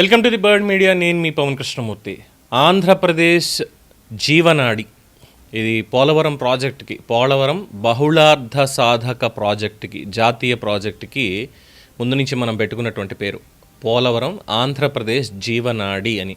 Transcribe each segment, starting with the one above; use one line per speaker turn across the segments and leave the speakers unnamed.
Welcome to the bird media. నేను మీ పవన్ కృష్ణమూర్తి. ఆంధ్రప్రదేశ్ జీవనాడి ఇది పోలవరం ప్రాజెక్టుకి పోలవరం బహుళార్థ సాధక ప్రాజెక్టుకి జాతీయ ప్రాజెక్టుకి ముందు నుంచి మనం పెట్టుకున్నటువంటి పేరు. పోలవరం ఆంధ్రప్రదేశ్ జీవనాడి అని.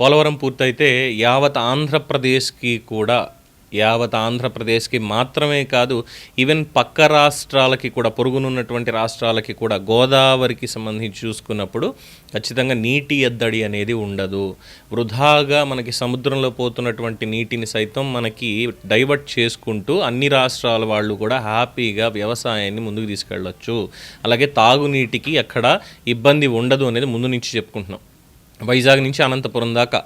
పోలవరం పూర్తయితే యావత్ ఆంధ్రప్రదేశ్కి కూడా యావత్ ఆంధ్రప్రదేశ్కి మాత్రమే కాదు ఈవెన్ పక్క రాష్ట్రాలకి కూడా పొరుగునున్నటువంటి రాష్ట్రాలకి కూడా గోదావరికి సంబంధించి చూసుకున్నప్పుడు ఖచ్చితంగా నీటి ఎద్దడి అనేది ఉండదు. వృధాగా మనకి సముద్రంలో పోతున్నటువంటి నీటిని సైతం మనకి డైవర్ట్ చేసుకుంటూ అన్ని రాష్ట్రాల వాళ్ళు కూడా హ్యాపీగా వ్యవసాయాన్ని ముందుకు తీసుకెళ్ళొచ్చు. అలాగే తాగునీటికి ఎక్కడ ఇబ్బంది ఉండదు అనేది ముందు నుంచి చెప్పుకుంటున్నాం. వైజాగ్ నుంచి అనంతపురం దాకా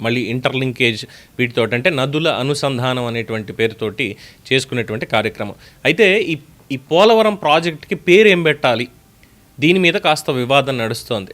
మళ్ళీ ఇంటర్లింకేజ్ వీటితో అంటే నదుల అనుసంధానం అనేటువంటి పేరుతోటి చేసుకునేటువంటి కార్యక్రమం. అయితే ఈ ఈ పోలవరం ప్రాజెక్ట్కి పేరు ఏం పెట్టాలి? దీని మీద కాస్త వివాదం నడుస్తోంది.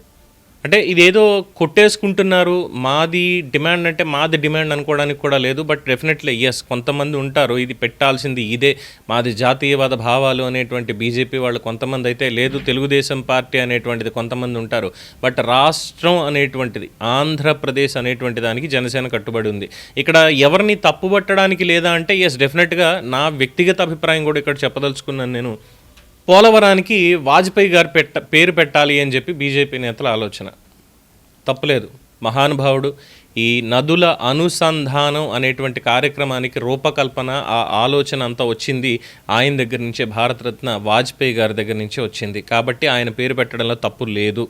అంటే ఇదేదో కొట్టేసుకుంటున్నారు మాది డిమాండ్ అంటే మాది డిమాండ్ అనుకోవడానికి కూడా లేదు బట్ డెఫినెట్లీ ఎస్ కొంతమంది ఉంటారు ఇది పెట్టాల్సింది ఇదే మాది జాతీయవాద భావాలు అనేటువంటి బీజేపీ వాళ్ళు కొంతమంది అయితే లేదు తెలుగుదేశం పార్టీ అనేటువంటిది కొంతమంది ఉంటారు బట్ రాష్ట్రం అనేటువంటిది ఆంధ్రప్రదేశ్ అనేటువంటి దానికి జనసేన కట్టుబడి ఉంది. ఇక్కడ ఎవరిని తప్పుపట్టడానికి లేదా అంటే ఎస్ డెఫినెట్గా నా వ్యక్తిగత అభిప్రాయం కూడా ఇక్కడ చెప్పదలుచుకున్నాను నేను. పోలవరానికి వాజ్పేయి గారు పెట్ట పేరు పెట్టాలి అని చెప్పి బీజేపీ నేతల ఆలోచన. తప్పులేదు. మహానుభావుడు ఈ నదుల అనుసంధానం అనేటువంటి కార్యక్రమానికి రూపకల్పన ఆ ఆలోచన అంతా వచ్చింది. ఆయన దగ్గర నుంచే భారతరత్న వాజ్పేయి గారి దగ్గర నుంచే వచ్చింది. కాబట్టి ఆయన పేరు పెట్టడంలో తప్పు లేదు.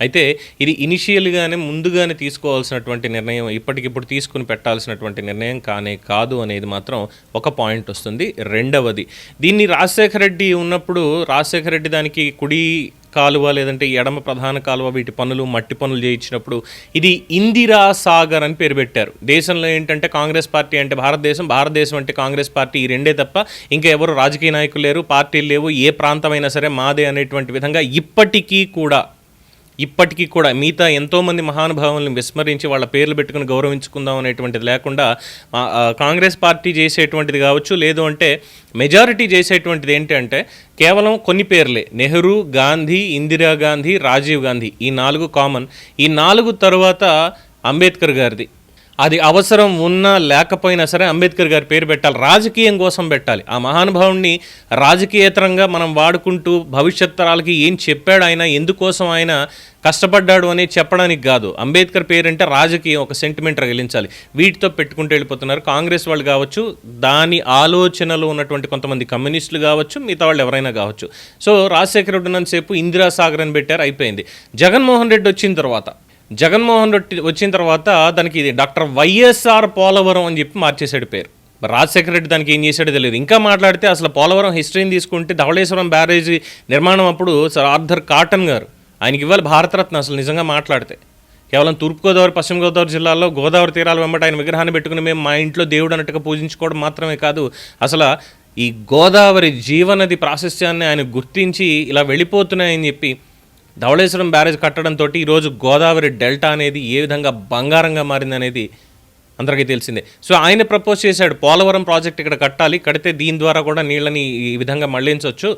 అయితే ఇది ఇనిషియల్గానే ముందుగానే తీసుకోవాల్సినటువంటి నిర్ణయం ఇప్పటికిప్పుడు తీసుకుని పెట్టాల్సినటువంటి నిర్ణయం కానే కాదు అనేది మాత్రం ఒక పాయింట్ వస్తుంది. రెండవది దీన్ని రాజశేఖర రెడ్డి ఉన్నప్పుడు రాజశేఖర రెడ్డి దానికి కుడి కాలువ లేదంటే ఎడమ ప్రధాన కాలువ వీటి పనులు మట్టి పనులు చేయించినప్పుడు ఇది ఇందిరా సాగర్ అని పేరు పెట్టారు. దేశంలో ఏంటంటే కాంగ్రెస్ పార్టీ అంటే భారతదేశం భారతదేశం అంటే కాంగ్రెస్ పార్టీ ఈ రెండే తప్ప ఇంకా ఎవరు రాజకీయ నాయకులు లేరు పార్టీలు లేవు ఏ ప్రాంతమైనా సరే మాదే అనేటువంటి విధంగా ఇప్పటికీ కూడా ఇప్పటికీ కూడా మిగతా ఎంతోమంది మహానుభావులను విస్మరించి వాళ్ళ పేర్లు పెట్టుకుని గౌరవించుకుందాం అనేటువంటిది లేకుండా కాంగ్రెస్ పార్టీ చేసేటువంటిది కావచ్చు లేదు అంటే మెజారిటీ చేసేటువంటిది ఏంటంటే కేవలం కొన్ని పేర్లే. నెహ్రూ గాంధీ ఇందిరాగాంధీ రాజీవ్ గాంధీ ఈ నాలుగు కామన్. ఈ నాలుగు తర్వాత అంబేద్కర్ గారిది. అది అవసరం ఉన్నా లేకపోయినా సరే అంబేద్కర్ గారి పేరు పెట్టాలి రాజకీయం కోసం పెట్టాలి. ఆ మహానుభావుణ్ణి రాజకీయేతరంగా మనం వాడుకుంటూ భవిష్యత్ తరాలకి ఏం చెప్పాడు ఆయన ఎందుకోసం ఆయన కష్టపడ్డాడు అని చెప్పడానికి కాదు. అంబేద్కర్ పేరంటే రాజకీయం ఒక సెంటిమెంట్ రగిలించాలి వీటితో పెట్టుకుంటూ వెళ్ళిపోతున్నారు. కాంగ్రెస్ వాళ్ళు కావచ్చు దాని ఆలోచనలో ఉన్నటువంటి కొంతమంది కమ్యూనిస్టులు కావచ్చు మిగతా వాళ్ళు ఎవరైనా కావచ్చు. సో రాజశేఖర రెడ్డి ఉన్నంతసేపు ఇందిరా సాగర్ అని పెట్టారు అయిపోయింది. జగన్మోహన్ రెడ్డి వచ్చిన తర్వాత జగన్మోహన్ రెడ్డి వచ్చిన తర్వాత దానికి ఇది డాక్టర్ వైఎస్ఆర్ పోలవరం అని చెప్పి మార్చేశాడు పేరు. రాజశేఖర రెడ్డి దానికి ఏం చేశాడో తెలియదు. ఇంకా మాట్లాడితే అసలు పోలవరం హిస్టరీని తీసుకుంటే ధవళేశ్వరం బ్యారేజీ నిర్మాణం అప్పుడు సార్ ఆర్థర్ కాటన్ గారు ఆయనకి ఇవ్వాలి భారతరత్న అసలు నిజంగా మాట్లాడితే. కేవలం తూర్పుగోదావరి పశ్చిమ గోదావరి జిల్లాలో గోదావరి తీరాల వెంబట ఆయన విగ్రహాన్ని పెట్టుకుని మేము మా ఇంట్లో దేవుడు అన్నట్టుగా పూజించుకోవడం మాత్రమే కాదు అసలు ఈ గోదావరి జీవనది ప్రాశస్త్యాన్ని ఆయన గుర్తించి ఇలా వెళ్ళిపోతున్నాయని చెప్పి ధవళేశ్వరం బ్యారేజ్ కట్టడంతో ఈరోజు గోదావరి డెల్టా అనేది ఏ విధంగా బంగారంగా మారింది అనేది అందరికీ తెలిసిందే. సో ఆయన ప్రపోజ్ చేశాడు పోలవరం ప్రాజెక్ట్ ఇక్కడ కట్టాలి కడితే దీని ద్వారా కూడా నీళ్ళని ఈ విధంగా మళ్ళించవచ్చు.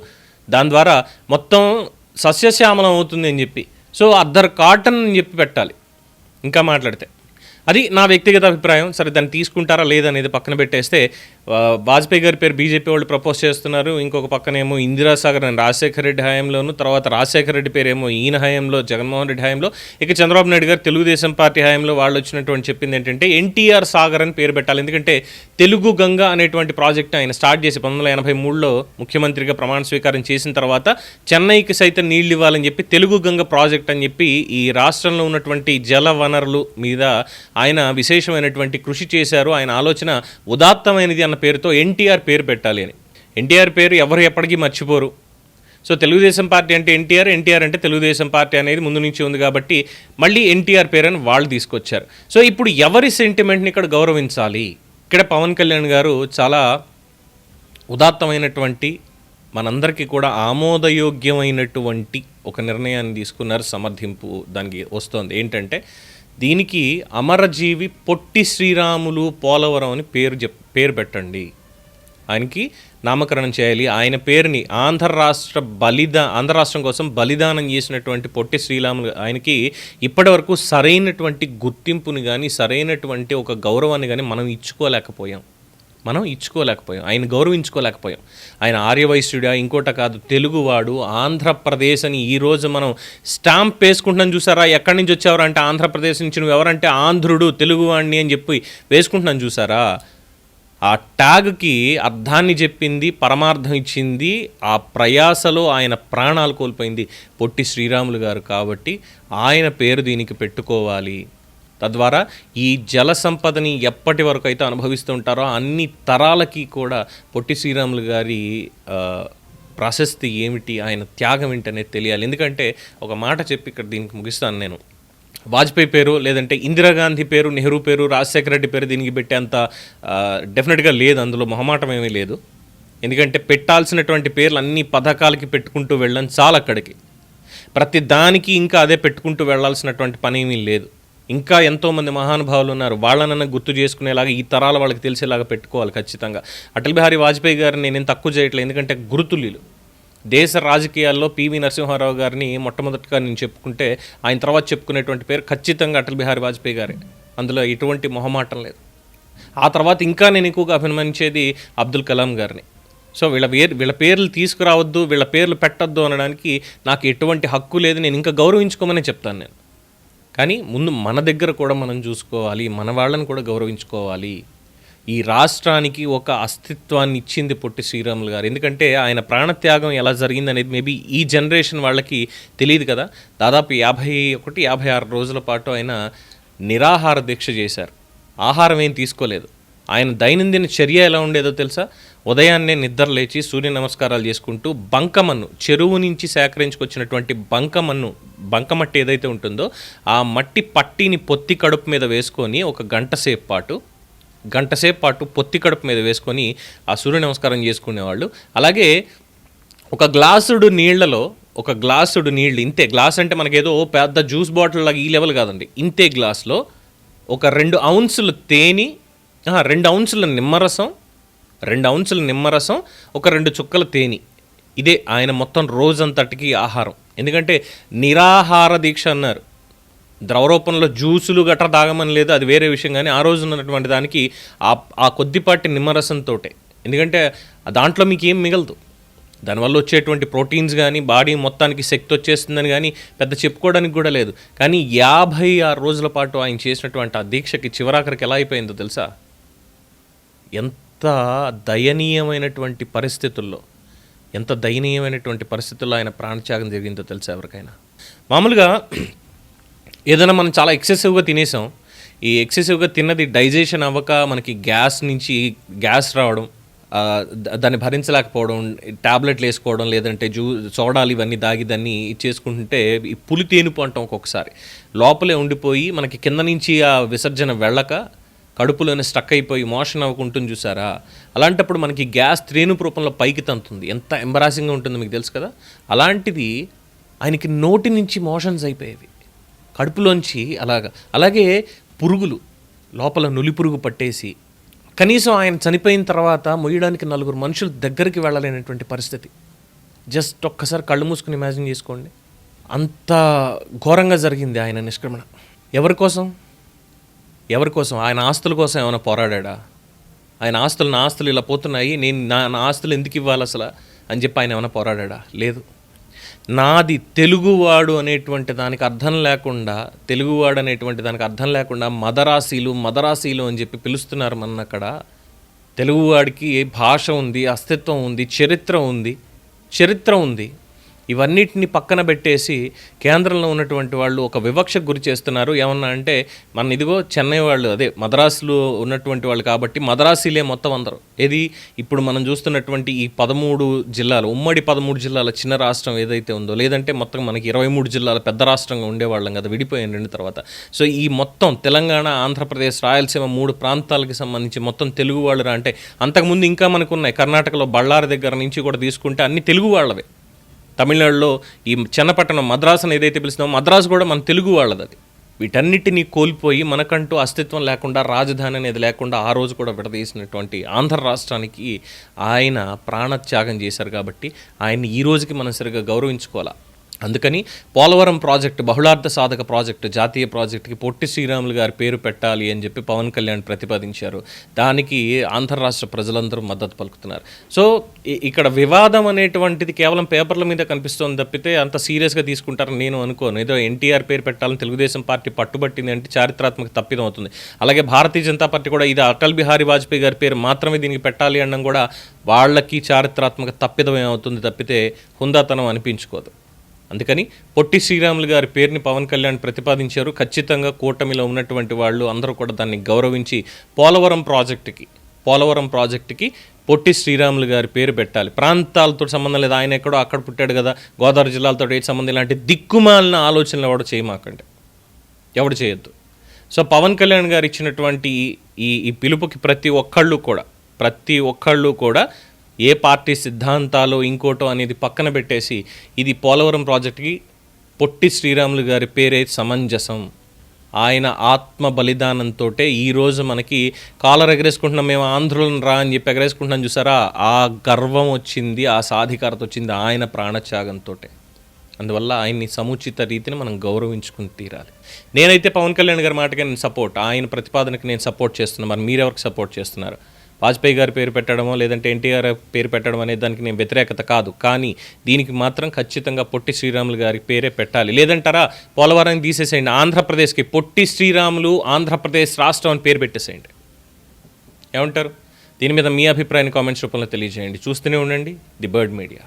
దాని ద్వారా మొత్తం సస్యశ్యామలం అవుతుంది అని చెప్పి. సో అద్దర్ కాటన్ అని చెప్పి పెట్టాలి. ఇంకా మాట్లాడితే. అది నా వ్యక్తిగత అభిప్రాయం. సరే దాన్ని తీసుకుంటారా లేదనేది పక్కన పెట్టేస్తే వాజ్పేయి గారి పేరు బీజేపీ వాళ్ళు ప్రపోజ్ చేస్తున్నారు. ఇంకొక పక్కనేమో ఇందిరాసాగర్ అని రాజశేఖర రెడ్డి హయాంలోను తర్వాత రాజశేఖర రెడ్డి పేరేమో ఈయన హయాంలో జగన్మోహన్ రెడ్డి హయాంలో. ఇక చంద్రబాబు నాయుడు గారు తెలుగుదేశం పార్టీ హయాంలో వాళ్ళు వచ్చినటువంటి చెప్పింది ఏంటంటే ఎన్టీఆర్ సాగర్ అని పేరు పెట్టాలి. ఎందుకంటే తెలుగు గంగ అనేటువంటి ప్రాజెక్ట్ ఆయన స్టార్ట్ చేసి పంతొమ్మిది వందల ఎనభై మూడులో ముఖ్యమంత్రిగా ప్రమాణ స్వీకారం చేసిన తర్వాత చెన్నైకి సైతం నీళ్ళు ఇవ్వాలని చెప్పి తెలుగు గంగ ప్రాజెక్ట్ అని చెప్పి ఈ రాష్ట్రంలో ఉన్నటువంటి జల వనరులు మీద ఆయన విశేషమైనటువంటి కృషి చేశారు. ఆయన ఆలోచన ఉదాత్తమైనది అన్న పేరుతో ఎన్టీఆర్ పేరు పెట్టాలి అని. ఎన్టీఆర్ పేరు ఎవరు ఎప్పటికీ మర్చిపోరు. సో తెలుగుదేశం పార్టీ అంటే ఎన్టీఆర్ ఎన్టీఆర్ అంటే తెలుగుదేశం పార్టీ అనేది ముందు నుంచి ఉంది కాబట్టి మళ్ళీ ఎన్టీఆర్ పేరు అని వాళ్ళు తీసుకొచ్చారు. సో ఇప్పుడు ఎవరి సెంటిమెంట్ని ఇక్కడ గౌరవించాలి? ఇక్కడ పవన్ కళ్యాణ్ గారు చాలా ఉదాత్తమైనటువంటి మనందరికీ కూడా ఆమోదయోగ్యమైనటువంటి ఒక నిర్ణయాన్ని తీసుకున్నారు సమర్థింపు దానికి వస్తోంది. ఏంటంటే దీనికి అమరజీవి పొట్టి శ్రీరాములు పోలవరం అని పేరు చెప్ పేరు పెట్టండి. ఆయనకి నామకరణం చేయాలి. ఆయన పేరుని ఆంధ్ర రాష్ట్ర బలిదా ఆంధ్ర రాష్ట్రం కోసం బలిదానం చేసినటువంటి పొట్టి శ్రీరాములు ఆయనకి ఇప్పటివరకు సరైనటువంటి గుర్తింపుని కానీ సరైనటువంటి ఒక గౌరవాన్ని కానీ మనం ఇచ్చుకోలేకపోయాం. మనం ఇచ్చుకోలేకపోయాం. ఆయన గౌరవించుకోలేకపోయాం. ఆయన ఆర్యవైశ్యుడా ఇంకోట కాదు తెలుగువాడు ఆంధ్రప్రదేశ్ అని ఈరోజు మనం స్టాంప్ వేసుకుంటున్నాం చూసారా? ఎక్కడి నుంచి వచ్చేవారు అంటే ఆంధ్రప్రదేశ్ నుంచి? నువ్వు ఎవరంటే ఆంధ్రుడు తెలుగువాడిని అని చెప్పి వేసుకుంటున్నాం చూసారా? ఆ ట్యాగ్కి అర్థాన్ని చెప్పింది పరమార్థం ఇచ్చింది ఆ ప్రయాసలో ఆయన ప్రాణాలు కోల్పోయింది పొట్టి శ్రీరాములు గారు కాబట్టి ఆయన పేరు దీనికి పెట్టుకోవాలి. తద్వారా ఈ జల సంపదని ఎప్పటి వరకు అయితే అనుభవిస్తూ ఉంటారో అన్ని తరాలకి కూడా పొట్టి శ్రీరాములు గారి ప్రాశస్తి ప్రశస్తి ఏమిటి ఆయన త్యాగం ఏంటనేది తెలియాలి. ఎందుకంటే ఒక మాట చెప్పి ఇక్కడ దీనికి ముగిస్తాను నేను. వాజ్పేయి పేరు లేదంటే ఇందిరాగాంధీ పేరు నెహ్రూ పేరు రాజశేఖర రెడ్డి పేరు దీనికి పెట్టేంత డెఫినెట్గా లేదు. అందులో మొహమాటం ఏమీ లేదు. ఎందుకంటే పెట్టాల్సినటువంటి పేర్లు అన్ని పథకాలకి పెట్టుకుంటూ వెళ్ళడం చాలా అక్కడికి. ప్రతి దానికి ఇంకా అదే పెట్టుకుంటూ వెళ్ళాల్సినటువంటి పని ఏమీ లేదు. ఇంకా ఎంతోమంది మహానుభావులు ఉన్నారు. వాళ్ళనన్నా గుర్తు చేసుకునేలాగా ఈ తరాల వాళ్ళకి తెలిసేలాగా పెట్టుకోవాలి ఖచ్చితంగా. అటల్ బిహారీ వాజ్పేయి గారిని నేను తక్కువ చేయట్లేదు. ఎందుకంటే గురుతులీలు దేశ రాజకీయాల్లో పివి నరసింహారావు గారిని మొట్టమొదటిగా నేను చెప్పుకుంటే ఆయన తర్వాత చెప్పుకునేటువంటి పేరు ఖచ్చితంగా అటల్ బిహారీ వాజ్పేయి గారే. అందులో ఎటువంటి మొహమాటం లేదు. ఆ తర్వాత ఇంకా నేను ఎక్కువగా అభిమానించేది అబ్దుల్ కలాం గారిని. సో వీళ్ళ పేరు వీళ్ళ పేర్లు తీసుకురావద్దు వీళ్ళ పేర్లు పెట్టద్దు అనడానికి నాకు ఎటువంటి హక్కు లేదు. నేను ఇంకా గౌరవించుకోమని చెప్తాను నేను. కానీ ముందు మన దగ్గర కూడా మనం చూసుకోవాలి మన వాళ్ళని కూడా గౌరవించుకోవాలి. ఈ రాష్ట్రానికి ఒక అస్తిత్వాన్ని ఇచ్చింది పొట్టి శ్రీరాములు గారు. ఎందుకంటే ఆయన ప్రాణత్యాగం ఎలా జరిగింది అనేది మేబీ ఈ జనరేషన్ వాళ్ళకి తెలియదు కదా. దాదాపు యాభై ఒకటి యాభై ఆరు రోజుల పాటు ఆయన నిరాహార దీక్ష చేశారు. ఆహారం ఏం తీసుకోలేదు. ఆయన దైనందిన చర్య ఎలా ఉండేదో తెలుసా? ఉదయాన్నే నిద్ర లేచి సూర్య నమస్కారాలు చేసుకుంటూ బంకమన్ను చెరువు నుంచి సేకరించుకొచ్చినటువంటి బంకమన్ను బంకమట్టి ఏదైతే ఉంటుందో ఆ మట్టి పట్టిని పొత్తి కడుపు మీద వేసుకొని ఒక గంట సేపు పాటు గంట సేపు పాటు పొత్తి కడుపు మీద వేసుకొని ఆ సూర్య నమస్కారం చేసుకునేవాళ్ళు. అలాగే ఒక గ్లాసుడు నీళ్ళలో ఒక గ్లాసుడు నీళ్ళు ఇంతే గ్లాస్ అంటే మనకేదో పెద్ద జ్యూస్ బాటిల్ లాగా ఈ లెవెల్ కాదండి. ఇంతే గ్లాస్లో ఒక రెండు ఔన్సులు తేనె రెండు ఔన్సుల నిమ్మరసం రెండు ఔన్సుల నిమ్మరసం ఒక రెండు చుక్కల తేనె. ఇదే ఆయన మొత్తం రోజంతటికి ఆహారం. ఎందుకంటే నిరాహార దీక్ష అన్నారు. ద్రవరూపంలో జ్యూసులు గట్రా తాగమని లేదు అది వేరే విషయం. కానీ ఆ రోజు ఉన్నటువంటి దానికి ఆ ఆ కొద్దిపాటి నిమ్మరసంతో ఎందుకంటే దాంట్లో మీకు ఏం మిగలదు. దానివల్ల వచ్చేటువంటి ప్రోటీన్స్ కానీ బాడీ మొత్తానికి శక్తి వచ్చేస్తుందని కానీ పెద్ద చెప్పుకోవడానికి కూడా లేదు. కానీ యాభై ఆరు రోజుల పాటు ఆయన చేసినటువంటి ఆ దీక్షకి చివరాఖరికి ఎలా అయిపోయిందో తెలుసా? ఎంత దయనీయమైనటువంటి పరిస్థితుల్లో ఎంత దయనీయమైనటువంటి పరిస్థితుల్లో ఆయన ప్రాణత్యాగం జరిగిందో తెలుసా ఎవరికైనా? మామూలుగా ఏదైనా మనం చాలా ఎక్సెసివ్గా తినేసాం. ఈ ఎక్సెసివ్గా తిన్నది డైజెషన్ అవ్వక మనకి గ్యాస్ నుంచి గ్యాస్ రావడం దాన్ని భరించలేకపోవడం టాబ్లెట్లు వేసుకోవడం లేదంటే జూ సోడాలు ఇవన్నీ దాగి దాన్ని చేసుకుంటుంటే ఈ పులి తేనుపు అంటాం ఒక్కొక్కసారి. లోపలే ఉండిపోయి మనకి కింద నుంచి ఆ విసర్జన వెళ్ళక కడుపులోనే స్టక్ అయిపోయి మోషన్ అవ్వకుంటుంది చూసారా? అలాంటప్పుడు మనకి గ్యాస్ త్రేణుపు రూపంలో పైకి తంతుంది. ఎంత ఎంబరాసింగ్గా ఉంటుంది మీకు తెలుసు కదా? అలాంటిది ఆయనకి నోటి నుంచి మోషన్స్ అయిపోయేవి. కడుపులోంచి అలాగా. అలాగే పురుగులు లోపల నులి పురుగు పట్టేసి కనీసం ఆయన చనిపోయిన తర్వాత మొయ్యడానికి నలుగురు మనుషులు దగ్గరికి వెళ్ళలేనటువంటి పరిస్థితి. జస్ట్ ఒక్కసారి కళ్ళు మూసుకుని ఇమాజిన్ చేసుకోండి. అంత ఘోరంగా జరిగింది ఆయన నిష్క్రమణ. ఎవరి కోసం? ఎవరి కోసం? ఆయన ఆస్తుల కోసం ఏమైనా పోరాడా ఆయన ఆస్తులు నా ఆస్తులు ఇలా పోతున్నాయి నేను నా నా ఆస్తులు ఎందుకు ఇవ్వాలి అసలు అని చెప్పి ఆయన ఏమైనా పోరాడా లేదు. నాది తెలుగువాడు అనేటువంటి దానికి అర్థం లేకుండా తెలుగువాడు అనేటువంటి దానికి అర్థం లేకుండా మదరాసీలు మదరాసీలు అని చెప్పి పిలుస్తున్నారు మన అక్కడ తెలుగువాడికి భాష ఉంది అస్తిత్వం ఉంది చరిత్ర ఉంది చరిత్ర ఉంది. ఇవన్నిటిని పక్కన పెట్టేసి కేంద్రంలో ఉన్నటువంటి వాళ్ళు ఒక వివక్షకు గురి చేస్తున్నారు. ఏమన్నా అంటే మన ఇదిగో చెన్నై వాళ్ళు అదే మద్రాసులో ఉన్నటువంటి వాళ్ళు కాబట్టి మద్రాసీలే మొత్తం అందరు. ఏది? ఇప్పుడు మనం చూస్తున్నటువంటి ఈ పదమూడు జిల్లాలు ఉమ్మడి పదమూడు జిల్లాల చిన్న రాష్ట్రం ఏదైతే ఉందో లేదంటే మొత్తం మనకి ఇరవై మూడు జిల్లాల పెద్ద రాష్ట్రంగా ఉండేవాళ్ళం కదా విడిపోయాను రెండు తర్వాత. సో ఈ మొత్తం తెలంగాణ ఆంధ్రప్రదేశ్ రాయలసీమ మూడు ప్రాంతాలకి సంబంధించి మొత్తం తెలుగు వాళ్ళు అంటే అంతకుముందు ఇంకా మనకు ఉన్నాయి కర్ణాటకలో బళ్ళారి దగ్గర నుంచి కూడా తీసుకుంటే అన్ని తెలుగు వాళ్ళవే. తమిళనాడులో ఈ చెన్నపట్టణం మద్రాసు అని ఏదైతే పిలుస్తున్నామో మద్రాసు కూడా మన తెలుగు వాళ్ళది అది. వీటన్నిటినీ కోల్పోయి మనకంటూ అస్తిత్వం లేకుండా రాజధాని అనేది లేకుండా ఆ రోజు కూడా విడదీసినటువంటి ఆంధ్ర రాష్ట్రానికి ఆయన ప్రాణత్యాగం చేశారు కాబట్టి ఆయన్ని ఈ రోజుకి మనం సరిగ్గా గౌరవించుకోవాలా? అందుకని పోలవరం ప్రాజెక్టు బహుళార్థ సాధక ప్రాజెక్టు జాతీయ ప్రాజెక్టుకి పొట్టి శ్రీరాములు గారి పేరు పెట్టాలి అని చెప్పి పవన్ కళ్యాణ్ ప్రతిపాదించారు. దానికి ఆంధ్ర రాష్ట్ర ప్రజలందరూ మద్దతు పలుకుతున్నారు. సో ఇక్కడ వివాదం అనేటువంటిది కేవలం పేపర్ల మీద కనిపిస్తుంది తప్పితే అంత సీరియస్గా తీసుకుంటారని నేను అనుకోను. ఏదో ఎన్టీఆర్ పేరు పెట్టాలని తెలుగుదేశం పార్టీ పట్టుబట్టింది అంటే చారిత్రాత్మక తప్పిదం అవుతుంది అలాగే భారతీయ జనతా పార్టీ కూడా ఇది అటల్ బిహారీ వాజ్పేయి గారి పేరు మాత్రమే దీనికి పెట్టాలి అనడం కూడా వాళ్ళకి చారిత్రాత్మక తప్పిదం అవుతుంది తప్పితే హుందాతనం అనిపించుకోదు. అందుకని పొట్టి శ్రీరాములు గారి పేరుని పవన్ కళ్యాణ్ ప్రతిపాదించారు. ఖచ్చితంగా కూటమిలో ఉన్నటువంటి వాళ్ళు అందరూ కూడా దాన్ని గౌరవించి పోలవరం ప్రాజెక్టుకి పోలవరం ప్రాజెక్టుకి పొట్టి శ్రీరాములు గారి పేరు పెట్టాలి. ప్రాంతాలతో సంబంధం లేదు. ఆయన ఎక్కడో అక్కడ పుట్టాడు కదా. గోదావరి జిల్లాలతో ఏ సంబంధం ఇలాంటి దిక్కుమాలిన ఆలోచనలు ఎవడు చేయమాకండి. ఎవడు చేయొద్దు. సో పవన్ కళ్యాణ్ గారు ఇచ్చినటువంటి ఈ- ఈ ఈ పిలుపుకి ప్రతి ఒక్కళ్ళు కూడా ప్రతి ఒక్కళ్ళు కూడా ఏ పార్టీ సిద్ధాంతాలు ఇంకోటో అనేది పక్కన పెట్టేసి ఇది పోలవరం ప్రాజెక్టుకి పొట్టి శ్రీరాములు గారి పేరే సమంజసం. ఆయన ఆత్మ బలిదానంతో ఈరోజు మనకి కాలర్ ఎగరేసుకుంటున్నాం మేము ఆంధ్రులను రా అని చెప్పి ఎగరేసుకుంటున్నాం చూసారా? ఆ గర్వం వచ్చింది ఆ సాధికారత వచ్చింది ఆయన ప్రాణత్యాగంతో అందువల్ల ఆయన్ని సముచిత రీతిని మనం గౌరవించుకుని తీరాలి. నేనైతే పవన్ కళ్యాణ్ గారి మాటగా నేను సపోర్ట్ ఆయన ప్రతిపాదనకి నేను సపోర్ట్ చేస్తున్నాను మరి మీరెవరికి సపోర్ట్ చేస్తున్నారు? వాజ్పేయి గారి పేరు పెట్టడమో లేదంటే ఎన్టీఆర్ పేరు పెట్టడం అనే దానికి నేను వ్యతిరేకత కాదు. కానీ దీనికి మాత్రం ఖచ్చితంగా పొట్టి శ్రీరాములు గారి పేరే పెట్టాలి. లేదంటారా? పోలవరాన్ని తీసేసేయండి. ఆంధ్రప్రదేశ్కి పొట్టి శ్రీరాములు ఆంధ్రప్రదేశ్ రాష్ట్రం అని పేరు పెట్టేసేయండి. ఏమంటారు? దీని మీద మీ అభిప్రాయాన్ని కామెంట్స్ రూపంలో తెలియజేయండి. చూస్తూనే ఉండండి. The bird media.